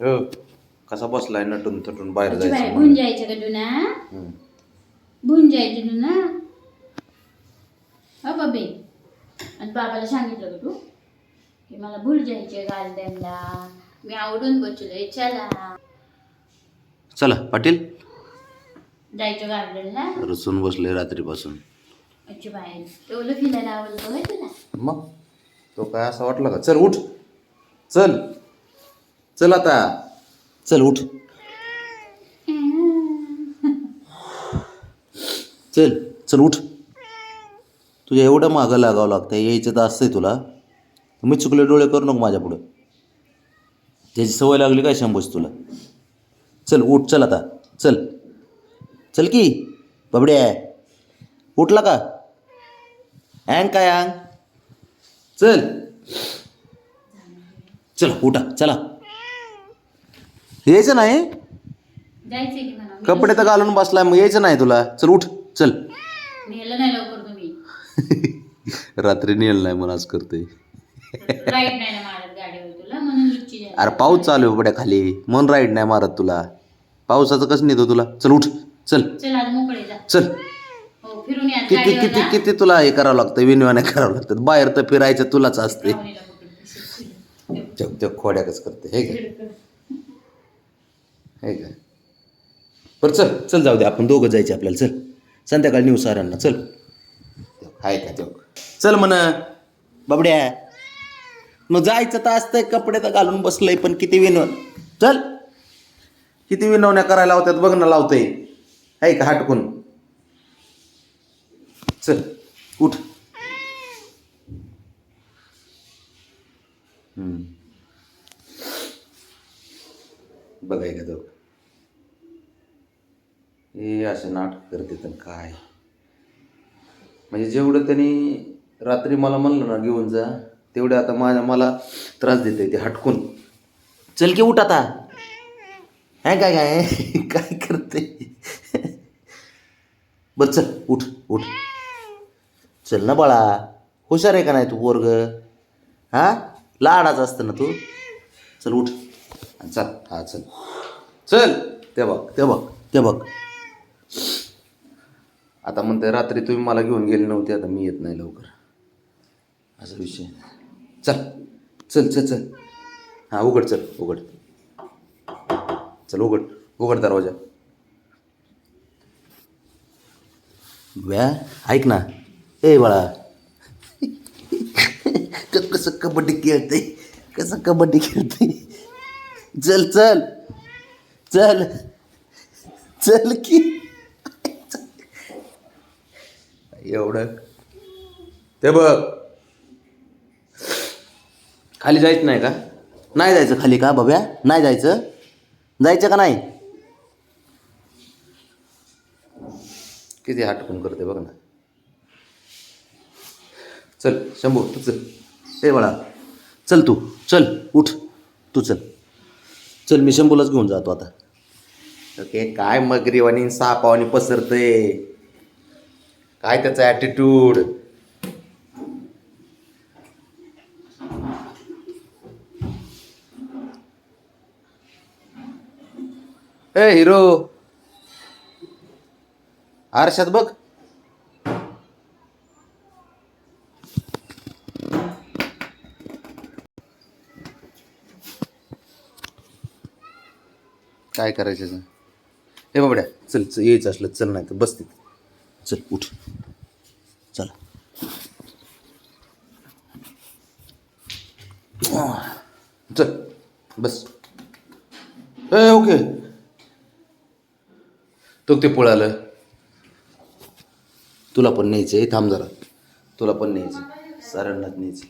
हो. कसा बसलाय नटून थटून बाहेर जायचं भून जायचं का तुला हम्म. भून जायचं तुला हो बाबे. आणि बाबाला सांगितलं का तू? की मला भूल जायचे गार्डनला. मी आवडून बसलोय चला. चला पाटील. जायचं गार्डनला? रचून बसले रात्रीपासून. अच्छा बाहेर तेवढं फिरायला आवडतं होय तुला मग? तो काय असं वाटलं का? चल उठ. चल. चल आता. चल उठ. चल चल उठ. तुझ्या एवढं मागं लागावं लागतं यायचं तर असतंय तुला. मी चुकले डोळे करू नको माझ्या पुढं. त्याची सवय लागली काय शंभूच तुला? चल उठ चल आता. चल. चल की बबड्या. उठला का? अँग काय अँग? चल. चल उठा चला. यायचं नाही? जायचंय की म्हणा कपडे तर घालून बसलाय मग यायचं नाही तुला. चल उठ चल. नेलं नाही लवकर तुम्ही. रात्री नेल नाही म्हणून आज करते राईट नाही ना मारत गाडीवर तुला म्हणून इच्छी झाली. अरे पाऊस चालू आहे बड्या खाली. मन राईड नाही मारत तुला. पावसाचं कसं नेतो तुला? चल उठ चल. चल आज मोकळे जा. चल. हो फिरून या किती गाडीवर किती जा. किती तुला हे करावं लागतं? विनवाने करावं लागतं. बाहेर तर फिरायचं तुलाच असते. ते खोड्याकच करते? हे काय आहे का? बरं चल चल जाऊ दे आपण दोघं जायचे आपल्याला चल. संध्याकाळी नेऊ सारांना चल. आहे का तो? चल म्हण. बाबड्या. मग जायचं तर असतंय कपडे तर घालून बसलंय पण किती विनवण चल. किती विनवण्या करायला लावतात बघ ना लावतंय. आहे का हटकून. चल उठ. बघायला बघाय का हे असे नाटक करते तर काय? म्हणजे जेवढं त्यांनी रात्री मला म्हणलं ना घेऊन जा तेवढं आता माझ्या मला त्रास देते ते हटकून. चल की उठ आता. काय काय काय काय करते? बरं चल उठ उठ. चल ना बाळा हुशार आहे का नाही तू पोरग? हां? लाडाच असतं ना तू? चल उठ. आणि चल हा चल. चल ते बघ ते बघ ते बघ. आता म्हणते रात्री तुम्ही मला घेऊन गेले नव्हते आता मी येत नाही लवकर. असा विषय चल चल चल चल. हां उघड चल उघड. चल उघड उघड दरवाजा. व्या ऐक ना. ए बाळा. कसं कबड्डी खेळते कसं कबड्डी खेळते चल चल. चल. चल की. एवढं. ते बघ. खाली जायचं नाही का? नाही जायचं खाली का बघ्या नाही जायचं? जायचं का नाही? किती हटकून करते बघ ना. चल शंभू तू चल. ए बाळा. चल तू. चल उठ. तू चल. चल मी शंभूलाच घेऊन जातो आता. ओके काय मगरीवाणी सापावानी पसरते काय त्याचा ॲटिट्यूड ए हिरो! आरशात बघ. काय करायचं हे बाबड्या चल चल यायचं असलं चल नाही तर बस तिथे. चल उठ. चला. चल बस. ए ओके. तो ते पळालं तुला पण न्यायचं आहे थांब जरा. तुला पण न्यायचं साऱ्यांनाच न्यायचं